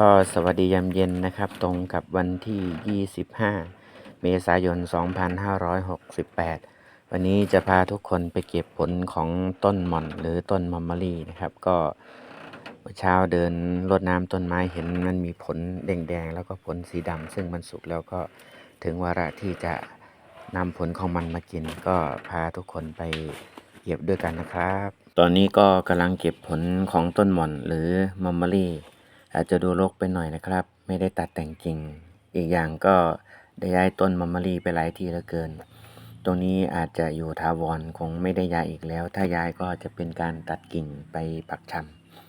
ก็สวัสดียามเย็นนะครับ ตรงกับวันที่ 25 เมษายน 2568 วันนี้จะพาทุกคนไปเก็บผลของต้นหม่อนหรือต้นมัมมะรี่นะครับ ก็เมื่อเช้าเดินรดน้ำต้นไม้เห็นมันมีผลแดงๆ แล้วก็ผลสีดำซึ่งมันสุกแล้วก็ถึงวาระที่จะนำผลของมันมากิน ก็พาทุกคนไปเก็บด้วยกันนะครับ ตอนนี้ก็กำลังเก็บผลของต้นหม่อนหรือมัมมะรี่ อาจจะดูรกไปหน่อยนะครับ ไม่ได้ตัดแต่งจริงอีกอย่างก็ได้ย้ายต้นมัมมะรี่ไปหลายที่เหลือเกิน ตรงนี้อาจจะอยู่ทาวรคงไม่ได้ย้ายอีกแล้ว ถ้าย้ายก็จะเป็นการตัดกิ่งไปปักช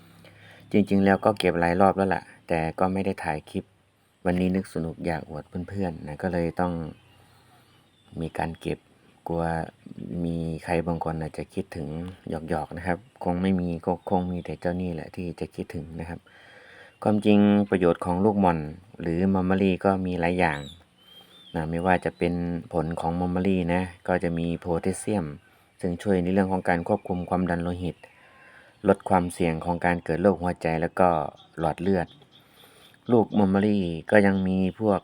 ำจริงๆ แล้วก็เก็บหลายรอบแล้วล่ะ แต่ก็ไม่ได้ถ่ายคลิป วันนี้นึกสนุกอยากอวดเพื่อนๆนะก็เลยต้องมีการเก็บกลัวมีใครบางคนอาจจะคิดถึงหยอกๆนะครับ คงไม่มีก็คงมีแต่เจ้านี่แหละที่จะคิดถึงนะครับ ความจริงประโยชน์ของลูกม่อนหรือมัมมะรี่ก็มีหลายอย่างนะไม่ว่าจะเป็นผลของมัมมะรี่นะก็จะมีโพแทสเซียม ซึ่งช่วยในเรื่องของการควบคุมความดันโลหิต ลดความเสี่ยงของการเกิดโรคหัวใจแล้วก็หลอดเลือด ลูกมัมมะรี่ก็ยังมีพวก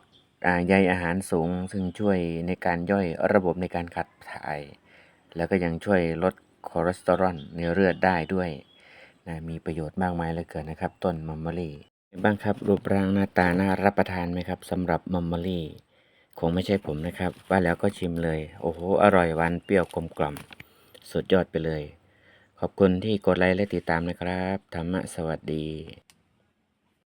ใยอาหารสูง ซึ่งช่วยในการย่อยระบบในการขับถ่าย แล้วก็ยังช่วยลดคอเลสเตอรอลในเลือดได้ด้วยนะมีประโยชน์มากมายเหลือเกินนะครับ ต้นมัมมะรี่ บ้างครับรูปร่างหน้าตาน่ารับประทานไหมครับสำหรับมัมมะรี่คงไม่ใช่ผมนะครับ ว่าแล้วก็ชิมเลย โอ้โห อร่อยหวานเปรี้ยวกลมกล่อม สุดยอดไปเลย ขอบคุณที่กดไลค์และติดตามนะครับ ธรรมะสวัสดี